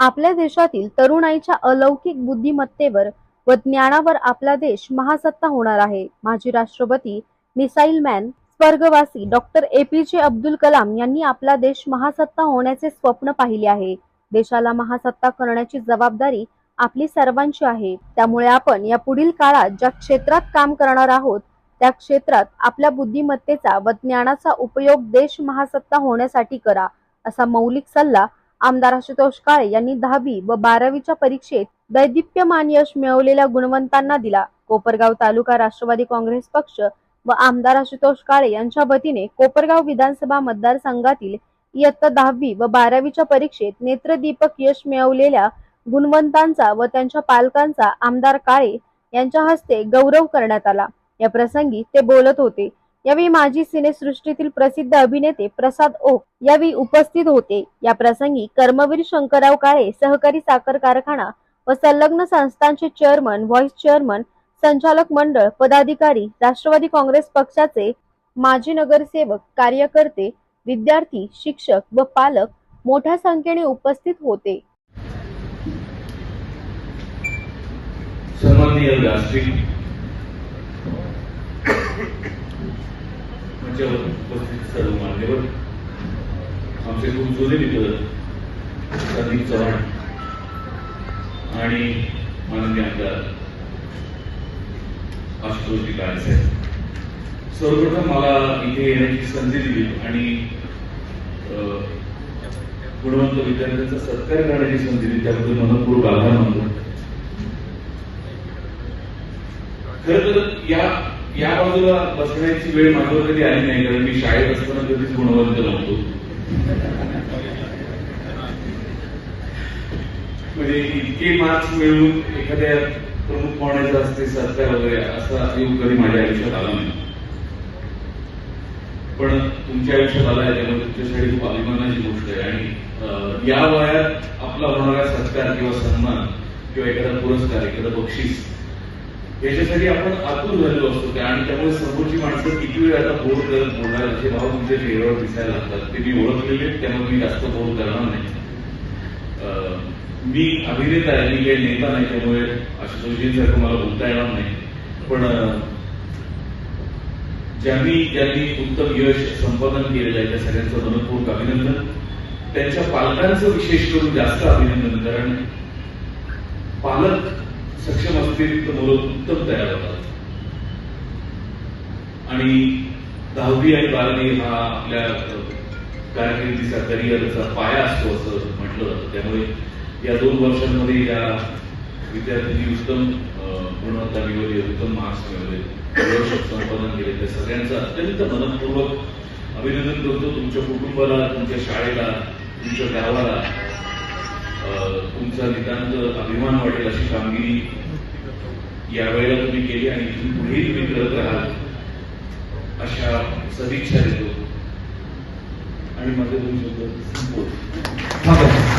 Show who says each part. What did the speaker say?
Speaker 1: आपल्या देशातील तरुणाईच्या अलौकिक बुद्धिमत्तेवर व ज्ञानावर आपला देश महासत्ता होणार आहे. माजी राष्ट्रपती मिसाईल मॅन स्वर्गवासी doctor A P J Abdul Kalam यांनी आपला देश महासत्ता होण्याचे स्वप्न पाहिले आहे. देशाला महासत्ता करण्याची जबाबदारी आपली सर्वांची आहे. त्यामुळे आपण या पुढील काळात ज्या क्षेत्रात काम करणार आहोत त्या क्षेत्रात आपल्या बुद्धिमत्तेचा व ज्ञानाचा उपयोग देश महासत्ता होण्यासाठी करा असा मौलिक सल्ला आमदार आशुतोष काळे यांनी दहावी व बारावीच्या परीक्षेत दैदिप्यमान यश मिळवलेल्या गुणवंतांना दिला. कोपरगाव तालुका राष्ट्रवादी काँग्रेस पक्ष व आमदार आशुतोष काळे यांच्या वतीने कोपरगाव विधानसभा मतदारसंघातील इयत्ता दहावी व बारावीच्या परीक्षेत नेत्रदीपक यश मिळवलेल्या गुणवंतांचा व त्यांच्या पालकांचा आमदार काळे यांच्या हस्ते गौरव करण्यात आला. या प्रसंगी ते बोलत होते. यावेळी माजी सिनेसृष्टीतील प्रसिद्ध अभिनेते प्रसाद ओक यावेळी उपस्थित होते. या प्रसंगी कर्मवीर शंकरराव काळे सहकारी साखर कारखाना व संलग्न संस्थांचे चेअरमन व्हाईस चेअरमन संचालक मंडळ पदाधिकारी राष्ट्रवादी काँग्रेस पक्षाचे माजी नगरसेवक कार्यकर्ते विद्यार्थी शिक्षक व पालक मोठ्या संख्येने उपस्थित होते.
Speaker 2: सन्माननीय मंचावर उपस्थित सर्व मान्यवर आमचे खूप जुने मित्र संदीप चव्हाण आणि माननीय आमदार आशुतोषजी काळेसाहेब सर्वप्रथम मला इथे येण्याची संधी दिली आणि गुणवंत विद्यार्थ्यांचा सत्कार करण्याची संधी दिली. त्याबद्दल मनपूर्वक आभार मानतो. खर तर या या बाजूला बसण्याची वेळ माझ्यावर कधी आली नाही कारण मी शाळेत असताना कधीच गुणवंत नव्हतो. म्हणजे इतके मार्क्स मिळवून एखाद्या प्रमुख पाहुण्याचा असते सत्कार वगैरे असा योग कधी माझ्या आयुष्यात आला नाही. पण तुमच्या आयुष्यात आला आहे त्यामुळे तुमच्यासाठी खूप अभिमानाची गोष्ट आहे. आणि या वयात आपला होणारा सत्कार किंवा सन्मान किंवा एखादा पुरस्कार एखादा बक्षीस याच्यासाठी आपण आतुर झालेलो असतो त्या आणि त्यामुळे समोरची माणसं किती वेळ आता बोर करत बोलणार? असे भाव तुमच्या चेहऱ्यावर दिसायला लागतात. ते मी ओळखलेले आहेत, त्यामुळे मी जास्त बोर करणार नाही. अं, मी अभिनेता आहे मी काही नेता नाही त्यामुळे आशुतोषजींसारखं मला बोलता येणार नाही. पण ज्यांनी ज्यांनी उत्तम यश संपादन केलेलं आहे त्या सगळ्यांचं मनपूर्वक अभिनंदन. त्यांच्या पालकांचं विशेष करून जास्त अभिनंदन कारण पालक सक्षम असतील तर मुलं उत्तम तयार होतात. आणि दहावी आणि बारावी हा आपल्या कारकिर्दीचा करिअरचा पाया असतो असं म्हटलं जातं. त्यामुळे या दोन वर्षांमध्ये या विद्यार्थ्यांनी उत्तम गुणवत्ता मिळवली उत्तम मार्क्स मिळवले वर्ष संपादन केले. त्या सगळ्यांचं अत्यंत मनपूर्वक अभिनंदन करतो. तुमच्या कुटुंबाला तुमच्या शाळेला तुमच्या गावाला तुमचा नितांत अभिमान वाटेल अशी कामगिरी यावेळेला तुम्ही केली आणि इथून पुढेही तुम्ही करत राहाल अशा सदिच्छा देतो आणि माझे दोन संपवतो.